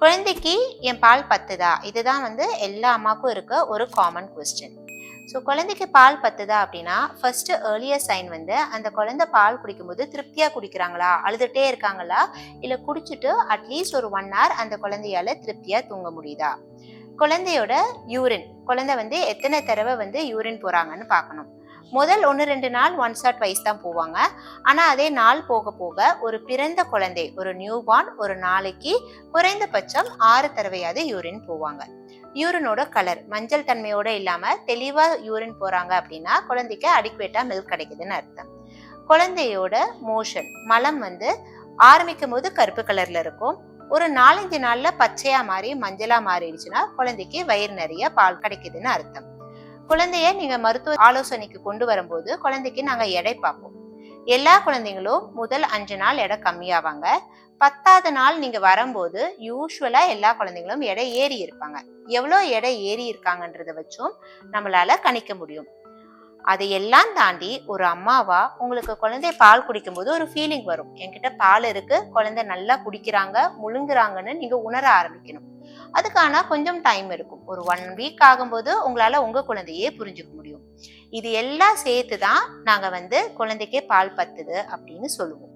குழந்தைக்கு என் பால் பத்துதா? இதுதான் வந்து எல்லா அம்மாவுக்கும் இருக்க ஒரு காமன் கொஸ்டின் ஸோ குழந்தைக்கு பால் பத்துதா அப்படின்னா ஃபர்ஸ்ட் ஏர்லியர் சைன் வந்து அந்த குழந்தை பால் குடிக்கும்போது திருப்தியாக குடிக்கிறாங்களா? அழுதுகிட்டே இருக்காங்களா? இல்லை குடிச்சிட்டு அட்லீஸ்ட் ஒரு ஒன் ஹவர் அந்த குழந்தையால திருப்தியாக தூங்க முடியுதா? குழந்தையோட யூரின் குழந்தை வந்து எத்தனை தடவை வந்து யூரின் போகிறாங்கன்னு பார்க்கணும். முதல் ஒன்று ரெண்டு நாள் ஒன்ஸ் ஆர் ட்வைஸ் தான் போவாங்க. ஆனால் அதே நாள் போக போக ஒரு பிறந்த குழந்தை ஒரு நியூபார்ன் ஒரு நாளைக்கு குறைந்தபட்சம் ஆறு தடவையாவது யூரின் போவாங்க. யூரினோட கலர் மஞ்சள் தன்மையோட இல்லாமல் தெளிவாக யூரின் போகிறாங்க அப்படின்னா குழந்தைக்கு அடிக்குவேட்டாக மில்க் கிடைக்குதுன்னு அர்த்தம். குழந்தையோட மோஷன் மலம் வந்து ஆரம்பிக்கும் போது கருப்பு கலரில் இருக்கும். ஒரு நாலஞ்சு நாளில் பச்சையாக மாறி மஞ்சளாக மாறிடுச்சுன்னா குழந்தைக்கு வயிறு நிறைய பால் கிடைக்குதுன்னு அர்த்தம். குழந்தைய நீங்க மருத்துவ ஆலோசனைக்கு கொண்டு வரும்போது குழந்தைக்கு நாங்க எடை பார்ப்போம். எல்லா குழந்தைங்களும் முதல் அஞ்சு நாள் எடை கம்மியாவாங்க. பத்தாவது நாள் நீங்க வரும்போது யூஸ்வலா எல்லா குழந்தைங்களும் எடை ஏறி இருப்பாங்க. எவ்வளோ எடை ஏறி இருக்காங்கன்றத வச்சும் நம்மளால கணிக்க முடியும். அதையெல்லாம் தாண்டி ஒரு அம்மாவா உங்களுக்கு குழந்தை பால் குடிக்கும்போது ஒரு ஃபீலிங் வரும். என்கிட்ட பால் இருக்கு குழந்தை நல்லா குடிக்கிறாங்க முழுங்குறாங்கன்னு நீங்க உணர ஆரம்பிக்கணும். அதுக்கான கொஞ்சம் டைம் இருக்கும். ஒரு ஒன் வீக் ஆகும்போது உங்களால உங்க குழந்தையே புரிஞ்சுக்க முடியும். இது எல்லாம் சேர்த்து தான் நாங்கள் வந்து குழந்தைக்கே பால் பத்துது அப்படின்னு சொல்லுவோம்.